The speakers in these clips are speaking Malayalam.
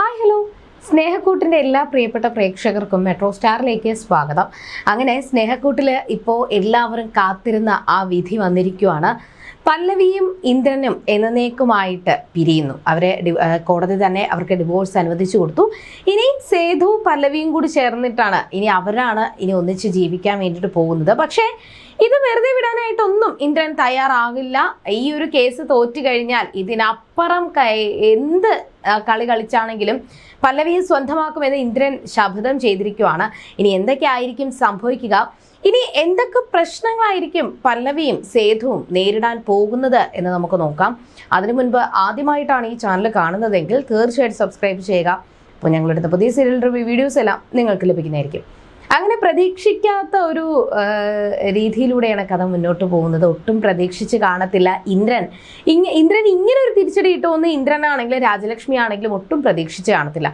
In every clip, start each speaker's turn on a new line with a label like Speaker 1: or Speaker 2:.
Speaker 1: ഹായ് ഹലോ സ്നേഹക്കൂട്ടിന്റെ എല്ലാ പ്രിയപ്പെട്ട പ്രേക്ഷകർക്കും മെട്രോ സ്റ്റാറിലേക്ക് സ്വാഗതം. അങ്ങനെ സ്നേഹക്കൂട്ടിൽ ഇപ്പോൾ എല്ലാവരും കാത്തിരുന്ന ആ വിധി വന്നിരിക്കുവാണ്. പല്ലവിയും ഇന്ദ്രനും എന്നേക്കുമായിട്ട് പിരിയുന്നു. അവരെ കോടതി തന്നെ അവർക്ക് ഡിവോഴ്സ് അനുവദിച്ചു കൊടുത്തു. ഇനി സേതു പല്ലവിയും കൂടി ചേർന്നിട്ടാണ് ഇനി അവരാണ് ഇനി ഒന്നിച്ച് ജീവിക്കാൻ വേണ്ടിയിട്ട് പോകുന്നത്. പക്ഷേ ഇത് വെറുതെ വിടാനായിട്ടൊന്നും ഇന്ദ്രൻ തയ്യാറാകില്ല ഈ ഒരു കേസ് തോറ്റു കഴിഞ്ഞാൽ ഇതിനപ്പുറം എന്ത് കളി കളിച്ചാണെങ്കിലും പല്ലവിയെ സ്വന്തമാക്കുമെന്ന് ഇന്ദ്രൻ ശപഥം ചെയ്തിരിക്കുവാണ്. ഇനി എന്തൊക്കെയായിരിക്കും സംഭവിക്കുക? ഇനി എന്തൊക്കെ പ്രശ്നങ്ങളായിരിക്കും പല്ലവിയും സേതുവും നേരിടാൻ പോകുന്നത് എന്ന് നമുക്ക് നോക്കാം. അതിനു മുൻപ് ആദ്യമായിട്ടാണ് ഈ ചാനൽ കാണുന്നതെങ്കിൽ തീർച്ചയായിട്ടും സബ്സ്ക്രൈബ് ചെയ്യുക. അപ്പോൾ ഞങ്ങളുടെ പുതിയ സീരിയൽ റിവ്യൂ വീഡിയോസ് എല്ലാം നിങ്ങൾക്ക് ലഭിക്കുന്നതായിരിക്കും. അങ്ങനെ പ്രതീക്ഷിക്കാത്ത ഒരു രീതിയിലൂടെയാണ് കഥ മുന്നോട്ട് പോകുന്നത്. ഒട്ടും പ്രതീക്ഷിച്ച് കാണത്തില്ല ഇന്ദ്രൻ. ഇങ്ങ ഇന്ദ്രൻ ഇങ്ങനെ ഒരു തിരിച്ചടി കിട്ടുമെന്ന് ഇന്ദ്രനാണെങ്കിലും രാജലക്ഷ്മി ആണെങ്കിലും ഒട്ടും പ്രതീക്ഷിച്ച് കാണത്തില്ല.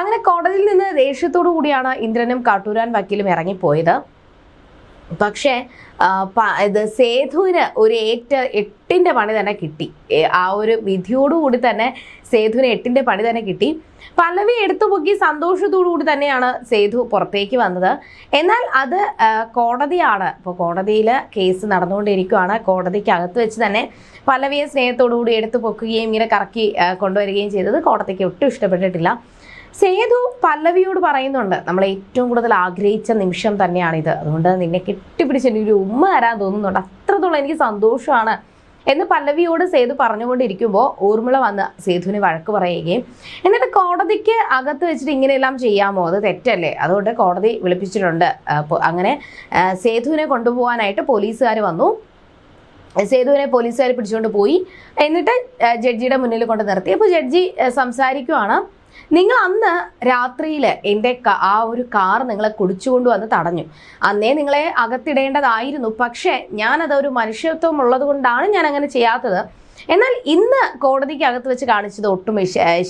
Speaker 1: അങ്ങനെ കോടതിയിൽ നിന്ന് ദേഷ്യത്തോടു കൂടിയാണ് ഇന്ദ്രനും കാട്ടൂരാൻ വക്കീലും ഇറങ്ങിപ്പോയത്. പക്ഷേ ഇത് സേതുവിന് ഒരു ഏറ്റ എട്ടിന്റെ പണി തന്നെ കിട്ടി. ആ ഒരു വിധിയോടുകൂടി തന്നെ സേതുവിന് എട്ടിന്റെ പണി തന്നെ കിട്ടി. പല്ലവി എടുത്തു പൊക്കി സന്തോഷത്തോടുകൂടി തന്നെയാണ് സേതു പുറത്തേക്ക് വന്നത്. എന്നാൽ അത് കോടതിയാണ്. ഇപ്പോൾ കോടതിയിൽ കേസ് നടന്നുകൊണ്ടിരിക്കുകയാണ് കോടതിക്ക് അകത്ത് വെച്ച് തന്നെ പല്ലവിയെ സ്നേഹത്തോടുകൂടി എടുത്തു പൊക്കുകയും ഇങ്ങനെ കറക്കി കൊണ്ടുവരികയും ചെയ്തത് കോടതിക്ക് ഒട്ടും ഇഷ്ടപ്പെട്ടിട്ടില്ല. സേതു പല്ലവിയോട് പറയുന്നുണ്ട് നമ്മൾ ഏറ്റവും കൂടുതൽ ആഗ്രഹിച്ച നിമിഷം തന്നെയാണിത്. അതുകൊണ്ട് നിന്നെ കെട്ടിപ്പിടിച്ച് എനിക്ക് ഒരു ഉമ്മ തരാൻ തോന്നുന്നുണ്ട്. അത്രത്തോളം എനിക്ക് സന്തോഷമാണ്. എന്ന് പല്ലവിയോട് സേതു പറഞ്ഞുകൊണ്ടിരിക്കുമ്പോൾ ഊർമിള വന്ന് സേതുവിന് വഴക്ക് പറയുകയും എന്നിട്ട് കോടതിക്ക് അകത്ത് വെച്ചിട്ട് ഇങ്ങനെയെല്ലാം ചെയ്യാമോ? അത് തെറ്റല്ലേ? അതുകൊണ്ട് കോടതി വിളിപ്പിച്ചിട്ടുണ്ട്. അങ്ങനെ സേതുവിനെ കൊണ്ടുപോകാനായിട്ട് പോലീസുകാർ വന്നു. സേതുവിനെ പോലീസുകാർ പിടിച്ചുകൊണ്ട് പോയി. എന്നിട്ട് ജഡ്ജിയുടെ മുന്നിൽ കൊണ്ട് നിർത്തി. അപ്പോൾ ജഡ്ജി സംസാരിക്കുവാണ്. നിങ്ങൾ അന്ന് രാത്രിയിൽ എന്റെ ആ ഒരു കാർ നിങ്ങളെ കുടിച്ചുകൊണ്ട് വന്ന് തടഞ്ഞു. അന്നേ നിങ്ങളെ അകത്തിടേണ്ടതായിരുന്നു. പക്ഷേ ഞാനത് ഒരു മനുഷ്യത്വം ഉള്ളത് കൊണ്ടാണ് ഞാൻ അങ്ങനെ ചെയ്യാത്തത്. എന്നാൽ ഇന്ന് കോടതിക്ക് അകത്ത് വെച്ച് കാണിച്ചത് ഒട്ടും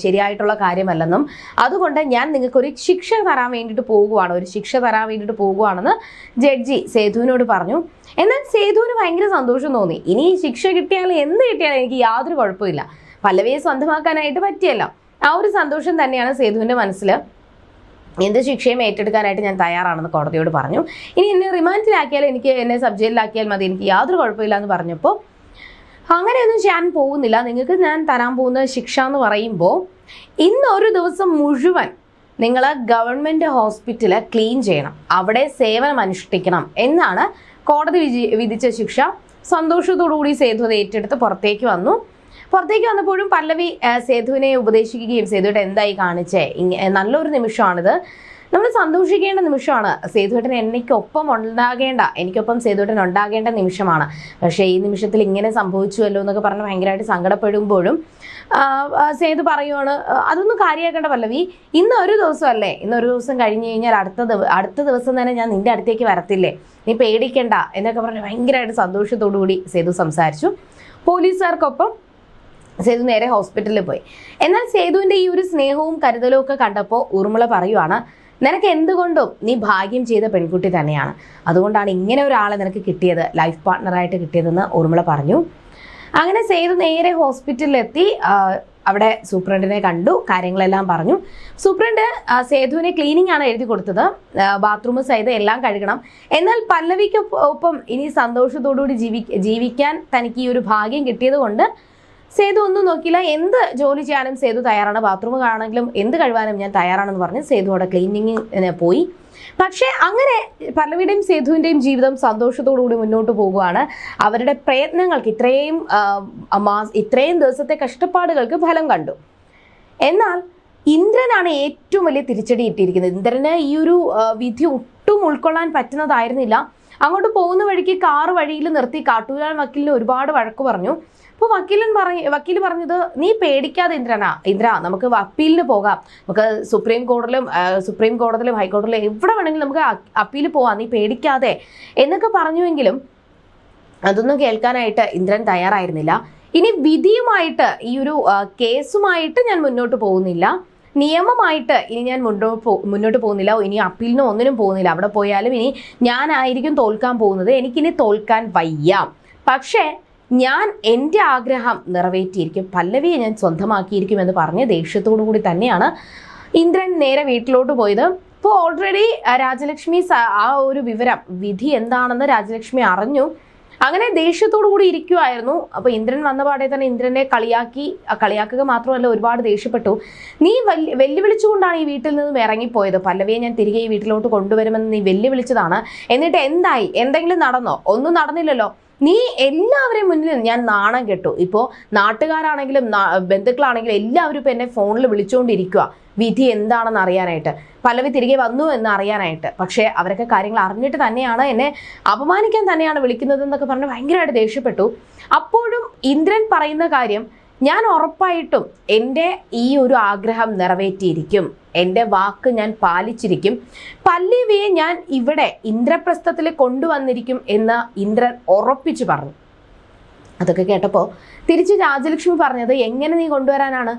Speaker 1: ശരിയായിട്ടുള്ള കാര്യമല്ലെന്നും അതുകൊണ്ട് ഞാൻ നിങ്ങൾക്കൊരു ശിക്ഷ തരാൻ വേണ്ടിയിട്ട് പോകുവാണ്. ഒരു ശിക്ഷ തരാൻ വേണ്ടിയിട്ട് പോകുവാണെന്ന് ജഡ്ജി സേതുവിനോട് പറഞ്ഞു. എന്നാൽ സേതുവിന് ഭയങ്കര സന്തോഷം തോന്നി. ഇനി ശിക്ഷ കിട്ടിയാൽ എന്ത് കിട്ടിയാലും എനിക്ക് യാതൊരു കുഴപ്പമില്ല. പല്ലവിയെ സ്വന്തമാക്കാനായിട്ട് പറ്റിയല്ലോ. ആ ഒരു സന്തോഷം തന്നെയാണ് സേതുവിന്റെ മനസ്സിൽ എന്ത് ശിക്ഷയും ഏറ്റെടുക്കാനായിട്ട് ഞാൻ തയ്യാറാണെന്ന് കോടതിയോട് പറഞ്ഞു. ഇനി എന്നെ റിമാൻഡിലാക്കിയാൽ എനിക്ക് എന്നെ സബ് മതി എനിക്ക് യാതൊരു കുഴപ്പമില്ല എന്ന് പറഞ്ഞപ്പോൾ അങ്ങനെയൊന്നും ചെയ്യാൻ പോകുന്നില്ല. നിങ്ങൾക്ക് ഞാൻ തരാൻ പോകുന്ന ശിക്ഷ എന്ന് പറയുമ്പോൾ ഇന്ന് ഒരു ദിവസം മുഴുവൻ നിങ്ങൾ ഗവൺമെന്റ് ഹോസ്പിറ്റൽ ക്ലീൻ ചെയ്യണം. അവിടെ സേവനം അനുഷ്ഠിക്കണം എന്നാണ് കോടതി വിധി വിധിച്ച ശിക്ഷ. സന്തോഷത്തോടുകൂടി സേതു അത് ഏറ്റെടുത്ത് പുറത്തേക്ക് വന്നു. പുറത്തേക്ക് വന്നപ്പോഴും പല്ലവി സേതുവിനെ ഉപദേശിക്കുകയും സേതുവേട്ടൻ എന്തായി കാണിച്ചേ? നല്ലൊരു നിമിഷമാണിത്. നമ്മൾ സന്തോഷിക്കേണ്ട നിമിഷമാണ്. സേതുവേട്ടൻ എനിക്കൊപ്പം ഉണ്ടാകേണ്ട എനിക്കൊപ്പം സേതുവേട്ടൻ ഉണ്ടാകേണ്ട നിമിഷമാണ്. പക്ഷേ ഈ നിമിഷത്തിൽ ഇങ്ങനെ സംഭവിച്ചുവല്ലോ എന്നൊക്കെ പറഞ്ഞ് ഭയങ്കരമായിട്ട് സങ്കടപ്പെടുമ്പോഴും സേതു പറയുവാണ് "ആ, അതൊന്നും കാര്യമാക്കേണ്ട പല്ലവി. ഇന്ന് ഒരു ദിവസമല്ലേ? ഇന്ന് ഒരു ദിവസം കഴിഞ്ഞ് കഴിഞ്ഞാൽ അടുത്ത അടുത്ത ദിവസം തന്നെ ഞാൻ നിന്റെ അടുത്തേക്ക് വരത്തില്ലേ? നീ പേടിക്കണ്ട എന്നൊക്കെ പറഞ്ഞ് ഭയങ്കരമായിട്ട് സന്തോഷത്തോടു കൂടി സേതു സംസാരിച്ചു. പോലീസുകാർക്കൊപ്പം സേതു നേരെ ഹോസ്പിറ്റലിൽ പോയി. എന്നാൽ സേതുവിന്റെ ഈ ഒരു സ്നേഹവും കരുതലും ഒക്കെ കണ്ടപ്പോൾ ഉറുമള പറയുവാണ് നിനക്ക് എന്തുകൊണ്ടും നീ ഭാഗ്യം ചെയ്ത പെൺകുട്ടി തന്നെയാണ്. അതുകൊണ്ടാണ് ഇങ്ങനെ ഒരാളെ നിനക്ക് കിട്ടിയത് ലൈഫ് പാർട്ട്ണറായിട്ട് കിട്ടിയതെന്ന് ഉറുമള പറഞ്ഞു. അങ്ങനെ സേതു നേരെ ഹോസ്പിറ്റലിലെത്തി അവിടെ സൂപ്രണ്ടിനെ കണ്ടു കാര്യങ്ങളെല്ലാം പറഞ്ഞു. സൂപ്രണ്ട് സേതുവിനെ ക്ലീനിങ് ആണ് എഴുതി കൊടുത്തത്. ബാത്റൂം സഹിതം എല്ലാം കഴുകണം. എന്നാൽ പല്ലവിക്ക് ഒപ്പം ഇനി സന്തോഷത്തോടുകൂടി ജീവി ജീവിക്കാൻ തനിക്ക് ഈ ഒരു ഭാഗ്യം കിട്ടിയത് കൊണ്ട് സേതു ഒന്നും നോക്കിയില്ല. എന്ത് ജോലി ചെയ്യാനും സേതു തയ്യാറാണ്? ബാത്റൂം കാണാണെങ്കിലും എന്ത് കഴിവാനും ഞാൻ തയ്യാറാണെന്ന് പറഞ്ഞ് സേതു അവിടെ ക്ലീനിങ്ങിന് പോയി. പക്ഷേ അങ്ങനെ പല്ലവിയുടെയും സേതുവിന്റെയും ജീവിതം സന്തോഷത്തോടു കൂടി മുന്നോട്ട് പോകുകയാണ് അവരുടെ പ്രയത്നങ്ങൾക്ക് ഇത്രയും ഇത്രയും ദിവസത്തെ കഷ്ടപ്പാടുകൾക്ക് ഫലം കണ്ടു. എന്നാൽ ഇന്ദ്രനാണ് ഏറ്റവും വലിയ തിരിച്ചടി ഇട്ടിരിക്കുന്നത്. ഇന്ദ്രന് ഈ ഒരു വിധി ഒട്ടും ഉൾക്കൊള്ളാൻ പറ്റുന്നതായിരുന്നില്ല. അങ്ങോട്ട് പോകുന്ന വഴിക്ക് കാറ് വഴിയിൽ നിർത്തി കാട്ടൂരാൻ വക്കീലിന് ഒരുപാട് വഴക്ക് പറഞ്ഞു. അപ്പോൾ വക്കീലൻ പറഞ്ഞ വക്കീൽ പറഞ്ഞത് നീ പേടിക്കാതെ ഇന്ദ്രനാ. ഇന്ദ്ര നമുക്ക് അപ്പീലിന് പോകാം. നമുക്ക് സുപ്രീം കോടതിയിലും സുപ്രീം കോടതിയിലും ഹൈക്കോടതിയിലും എവിടെ വേണമെങ്കിലും നമുക്ക് അപ്പീൽ പോവാം. നീ പേടിക്കാതെ. എന്നൊക്കെ പറഞ്ഞുവെങ്കിലും അതൊന്നും കേൾക്കാനായിട്ട് ഇന്ദ്രൻ തയ്യാറായിരുന്നില്ല. ഇനി വിധിയുമായിട്ട് ഈ ഒരു കേസുമായിട്ട് ഞാൻ മുന്നോട്ട് പോകുന്നില്ല. നിയമമായിട്ട് ഇനി ഞാൻ മുന്നോട്ട് മുന്നോട്ട് പോകുന്നില്ല. ഇനി അപ്പീലിനോ ഒന്നിനും പോകുന്നില്ല. അവിടെ പോയാലും ഇനി ഞാനായിരിക്കും തോൽക്കാൻ പോകുന്നത്. എനിക്കിനി തോൽക്കാൻ വയ്യ. പക്ഷേ ഞാൻ എന്റെ ആഗ്രഹം നിറവേറ്റിയിരിക്കും പല്ലവിയെ ഞാൻ സ്വന്തമാക്കിയിരിക്കും എന്ന് പറഞ്ഞ് ദേഷ്യത്തോടു കൂടി തന്നെയാണ് ഇന്ദ്രൻ നേരെ വീട്ടിലോട്ട് പോയത്. ഇപ്പോൾ ഓൾറെഡി രാജലക്ഷ്മി ആ ഒരു വിവരം വിധി എന്താണെന്ന് രാജലക്ഷ്മി അറിഞ്ഞു. അങ്ങനെ ദേഷ്യത്തോടു കൂടി ഇരിക്കുമായിരുന്നു അപ്പോൾ ഇന്ദ്രൻ വന്ന പാടെ തന്നെ ഇന്ദ്രനെ കളിയാക്കി കളിയാക്കുക മാത്രമല്ല ഒരുപാട് ദേഷ്യപ്പെട്ടു. നീ വെല്ലുവിളിച്ചുകൊണ്ടാണ് ഈ വീട്ടിൽ നിന്നും ഇറങ്ങിപ്പോയത്? പല്ലവിയെ ഞാൻ തിരികെ ഈ വീട്ടിലോട്ട് കൊണ്ടുവരുമെന്ന് നീ വെല്ലുവിളിച്ചതാണ്. എന്നിട്ട് എന്തായി? എന്തെങ്കിലും നടന്നോ? ഒന്നും നടന്നില്ലല്ലോ. നീ എല്ലാവരെയും മുന്നിൽ ഞാൻ നാണം കെട്ടു. ഇപ്പോൾ നാട്ടുകാരാണെങ്കിലും ബന്ധുക്കളാണെങ്കിലും എല്ലാവരും ഇപ്പം എന്നെ ഫോണിൽ വിളിച്ചുകൊണ്ടിരിക്കുക വിധി എന്താണെന്ന് അറിയാനായിട്ട്. പലവി തിരികെ വന്നു എന്ന് അറിയാനായിട്ട്. പക്ഷേ അവരൊക്കെ കാര്യങ്ങൾ അറിഞ്ഞിട്ട് തന്നെയാണ് എന്നെ അപമാനിക്കാൻ തന്നെയാണ് വിളിക്കുന്നത് എന്നൊക്കെ പറഞ്ഞ് ഭയങ്കരമായിട്ട് ദേഷ്യപ്പെട്ടു. അപ്പോഴും ഇന്ദ്രൻ പറയുന്ന കാര്യം ഞാൻ ഉറപ്പായിട്ടും എന്റെ ഈ ഒരു ആഗ്രഹം നിറവേറ്റിയിരിക്കും. എന്റെ വാക്ക് ഞാൻ പാലിച്ചിരിക്കും. പല്ലവിയെ ഞാൻ ഇവിടെ ഇന്ദ്രപ്രസ്ഥത്തിൽ കൊണ്ടുവന്നിരിക്കും എന്ന് ഇന്ദ്രൻ ഉറപ്പിച്ചു പറഞ്ഞു. അതൊക്കെ കേട്ടപ്പോൾ തിരിച്ച് രാജലക്ഷ്മി പറഞ്ഞത് എങ്ങനെ നീ കൊണ്ടുവരാനാണ്?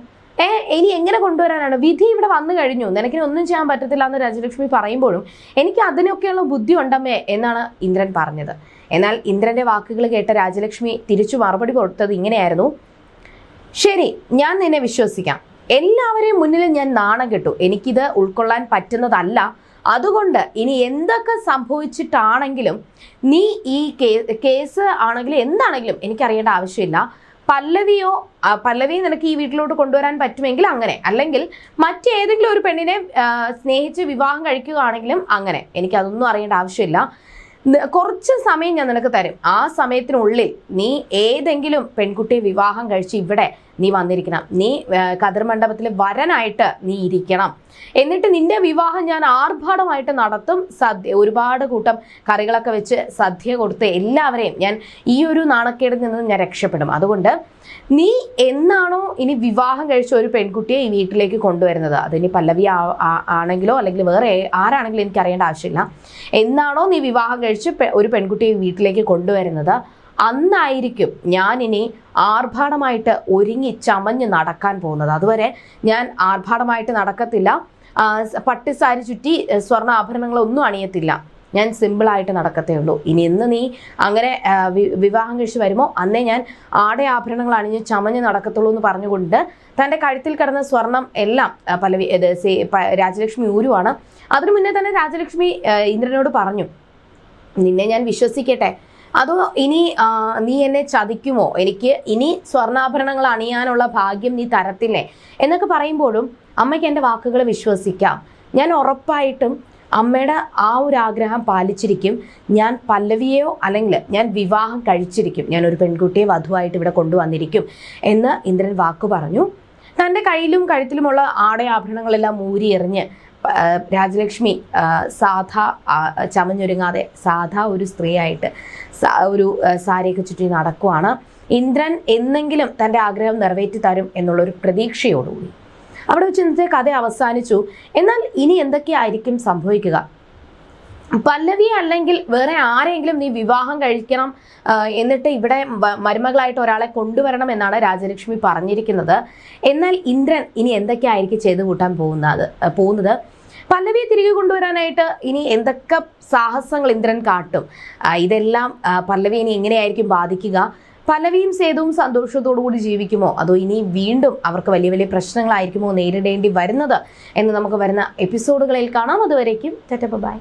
Speaker 1: ഏ ഇനി എങ്ങനെ കൊണ്ടുവരാനാണ്? വിധി ഇവിടെ വന്നു കഴിഞ്ഞു. നിനക്കിനി ഒന്നും ചെയ്യാൻ പറ്റത്തില്ല എന്ന് രാജലക്ഷ്മി പറയുമ്പോഴും എനിക്ക് അതിനൊക്കെയുള്ള ബുദ്ധി ഉണ്ടമ്മേ എന്നാണ് ഇന്ദ്രൻ പറഞ്ഞത്. എന്നാൽ ഇന്ദ്രന്റെ വാക്കുകൾ കേട്ട രാജലക്ഷ്മി തിരിച്ചു മറുപടി കൊടുത്തത് ഇങ്ങനെയായിരുന്നു. ശരി ഞാൻ നിന്നെ വിശ്വസിക്കാം. എല്ലാവരെയും മുന്നിൽ ഞാൻ നാണം കെട്ടു. എനിക്കിത് ഉൾക്കൊള്ളാൻ പറ്റുന്നതല്ല. അതുകൊണ്ട് ഇനി എന്തൊക്കെ സംഭവിച്ചിട്ടാണെങ്കിലും നീ ഈ കേസ് ആണെങ്കിലും എന്താണെങ്കിലും എനിക്കറിയേണ്ട ആവശ്യമില്ല. പല്ലവിയോ പല്ലവി നിനക്ക് ഈ വീട്ടിലോട്ട് കൊണ്ടുവരാൻ പറ്റുമെങ്കിൽ അങ്ങനെ. അല്ലെങ്കിൽ മറ്റേതെങ്കിലും ഒരു പെണ്ണിനെ സ്നേഹിച്ച് വിവാഹം കഴിക്കുകയാണെങ്കിലും അങ്ങനെ. എനിക്കതൊന്നും അറിയേണ്ട ആവശ്യമില്ല. കുറച്ച് സമയം ഞാൻ നിനക്ക് തരും. ആ സമയത്തിനുള്ളിൽ നീ ഏതെങ്കിലും പെൺകുട്ടിയെ വിവാഹം കഴിച്ച് ഇവിടെ നീ വന്നിരിക്കണം. നീ കതിർ മണ്ഡപത്തിൽ വരനായിട്ട് നീ ഇരിക്കണം. എന്നിട്ട് നിന്റെ വിവാഹം ഞാൻ ആർഭാടമായിട്ട് നടത്തും. സദ്യ ഒരുപാട് കൂട്ടം കറികളൊക്കെ വെച്ച് സദ്യ കൊടുത്ത് എല്ലാവരെയും ഞാൻ ഈ ഒരു നാണക്കേടിൽ നിന്ന് ഞാൻ രക്ഷപ്പെടും. അതുകൊണ്ട് നീ എന്നാണോ ഇനി വിവാഹം കഴിച്ച ഒരു പെൺകുട്ടിയെ ഈ വീട്ടിലേക്ക് കൊണ്ടുവരുന്നത്? അതിനി പല്ലവി ആണെങ്കിലോ അല്ലെങ്കിൽ വേറെ ആരാണെങ്കിലും എനിക്ക് അറിയേണ്ട ആവശ്യമില്ല. എന്നാണോ നീ വിവാഹം കഴിച്ച് ഒരു പെൺകുട്ടിയെ വീട്ടിലേക്ക് കൊണ്ടുവരുന്നത്? അന്നായിരിക്കും ഞാൻ ഇനി ആർഭാടമായിട്ട് ഒരുങ്ങി ചമഞ്ഞ് നടക്കാൻ പോകുന്നത്. അതുവരെ ഞാൻ ആർഭാടമായിട്ട് നടക്കത്തില്ല. പട്ടിസാരി ചുറ്റി സ്വർണാഭരണങ്ങളൊന്നും അണിയത്തില്ല. ഞാൻ സിമ്പിളായിട്ട് നടക്കത്തേ ഉള്ളൂ. ഇനി എന്ന് നീ അങ്ങനെ വിവാഹം കഴിച്ച് വരുമോ? അന്നേ ഞാൻ ആടെ ആഭരണങ്ങൾ അണിഞ്ഞ് ചമഞ്ഞ് നടക്കത്തുള്ളൂ എന്ന് പറഞ്ഞുകൊണ്ട് തന്റെ കഴുത്തിൽ കിടന്ന സ്വർണം എല്ലാം ആ, പല്ലവി ഇത് സേ- പ- രാജലക്ഷ്മി ഊരുവാണ്. അതിനു മുന്നേ തന്നെ രാജലക്ഷ്മി ഇന്ദ്രനോട് പറഞ്ഞു നിന്നെ ഞാൻ വിശ്വസിക്കട്ടെ. അതോ ഇനി നീ എന്നെ ചതിക്കുമോ? എനിക്ക് ഇനി സ്വർണാഭരണങ്ങൾ അണിയാനുള്ള ഭാഗ്യം നീ തരത്തില്ലേ? എന്നൊക്കെ പറയുമ്പോഴും അമ്മയ്ക്ക് എന്റെ വാക്കുകൾ വിശ്വസിക്കാം. ഞാൻ ഉറപ്പായിട്ടും അമ്മയുടെ ആ ഒരു ആഗ്രഹം പാലിച്ചിരിക്കും. ഞാൻ പല്ലവിയെയോ അല്ലെങ്കിൽ ഞാൻ വിവാഹം കഴിച്ചിരിക്കും. ഞാൻ ഒരു പെൺകുട്ടിയെ വധുവായിട്ട് ഇവിടെ കൊണ്ടുവന്നിരിക്കും എന്ന് ഇന്ദ്രൻ വാക്കു പറഞ്ഞു. തന്റെ കയ്യിലും കഴുത്തിലുമുള്ള ആടയാഭരണങ്ങളെല്ലാം മൂരി എറിഞ്ഞ് രാജലക്ഷ്മി സാധാ ചമഞ്ഞൊരുങ്ങാതെ സാധാ ഒരു സ്ത്രീയായിട്ട് ഒരു സാരിയൊക്കെ ചുറ്റി നടക്കുവാണ്. ഇന്ദ്രൻ എന്നെങ്കിലും തന്റെ ആഗ്രഹം നിറവേറ്റി തരും എന്നുള്ളൊരു പ്രതീക്ഷയോടുകൂടി. അവിടെ വെച്ച് ഇന്നത്തെ കഥ അവസാനിച്ചു. എന്നാൽ ഇനി എന്തൊക്കെയായിരിക്കും സംഭവിക്കുക? പല്ലവി അല്ലെങ്കിൽ വേറെ ആരെങ്കിലും നീ വിവാഹം കഴിക്കണം എന്നിട്ട് ഇവിടെ മരുമകളായിട്ട് ഒരാളെ കൊണ്ടുവരണം എന്നാണ് രാജലക്ഷ്മി പറഞ്ഞിരിക്കുന്നത്. എന്നാൽ ഇന്ദ്രൻ ഇനി എന്തൊക്കെയായിരിക്കും ചെയ്തു കൂട്ടാൻ പോകുന്നത് പോകുന്നത്? പല്ലവിയെ തിരികെ കൊണ്ടുവരാനായിട്ട് ഇനി എന്തൊക്കെ സാഹസങ്ങൾ ഇന്ദ്രൻ കാട്ടും? ഇതെല്ലാം പല്ലവി ഇനി എങ്ങനെയായിരിക്കും ബാധിക്കുക? പല്ലവിയും സേതുവും സന്തോഷത്തോടു കൂടി ജീവിക്കുമോ? അതോ ഇനി വീണ്ടും അവർക്ക് വലിയ വലിയ പ്രശ്നങ്ങളായിരിക്കുമോ നേരിടേണ്ടി വരുന്നത് എന്ന് നമുക്ക് വരുന്ന എപ്പിസോഡുകളിൽ കാണാം. അതുവരേക്കും ബൈ.